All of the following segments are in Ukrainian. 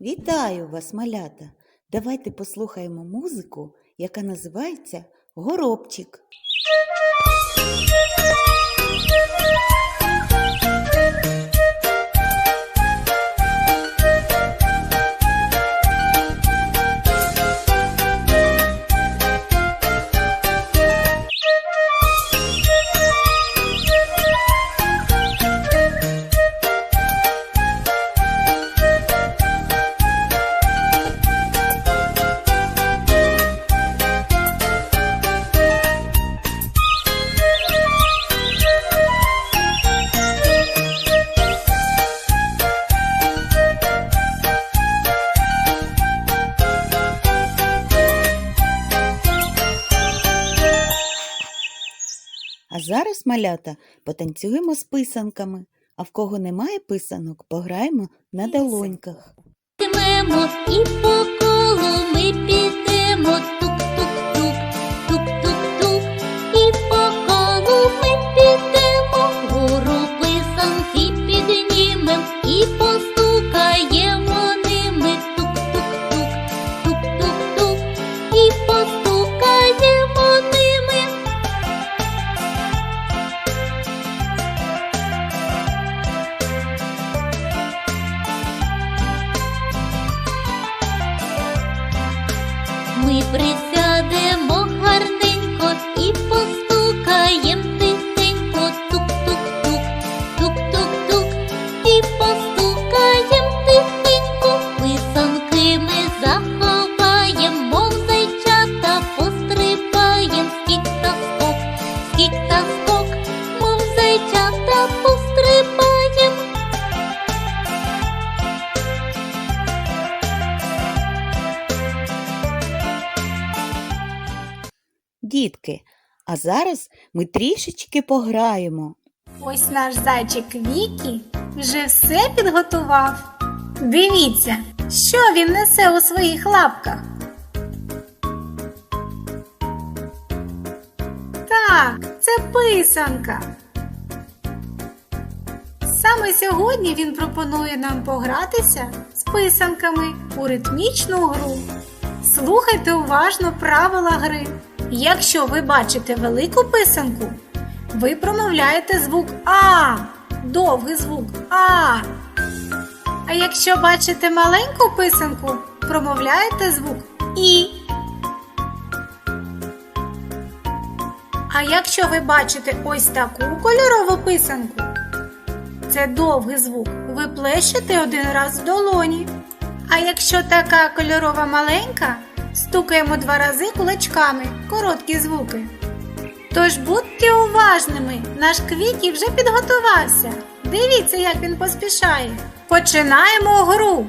Вітаю вас, малята! Давайте послухаємо музику, яка називається Горобчик. А зараз, малята, потанцюємо з писанками. А в кого немає писанок, пограємо на долоньках. Йтимемо і по колу ми підемо Дітки, а зараз ми трішечки пограємо. Ось наш зайчик Вікі вже все підготував. Дивіться, що він несе у своїх лапках. Так, це писанка. Саме сьогодні він пропонує нам погратися з писанками у ритмічну гру. Слухайте уважно правила гри. Якщо ви бачите велику писанку, ви промовляєте звук А, довгий звук А. А якщо бачите маленьку писанку, промовляєте звук І. А якщо ви бачите ось таку кольорову писанку, це довгий звук, ви плещете один раз в долоні. А якщо така кольорова маленька, стукаємо два рази кулачками, короткі звуки. Тож будьте уважними, наш Квікі вже підготувався. Дивіться, як він поспішає. Починаємо гру.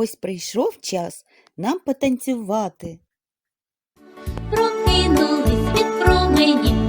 Ось прийшов час нам потанцювати. Прокинулись від променів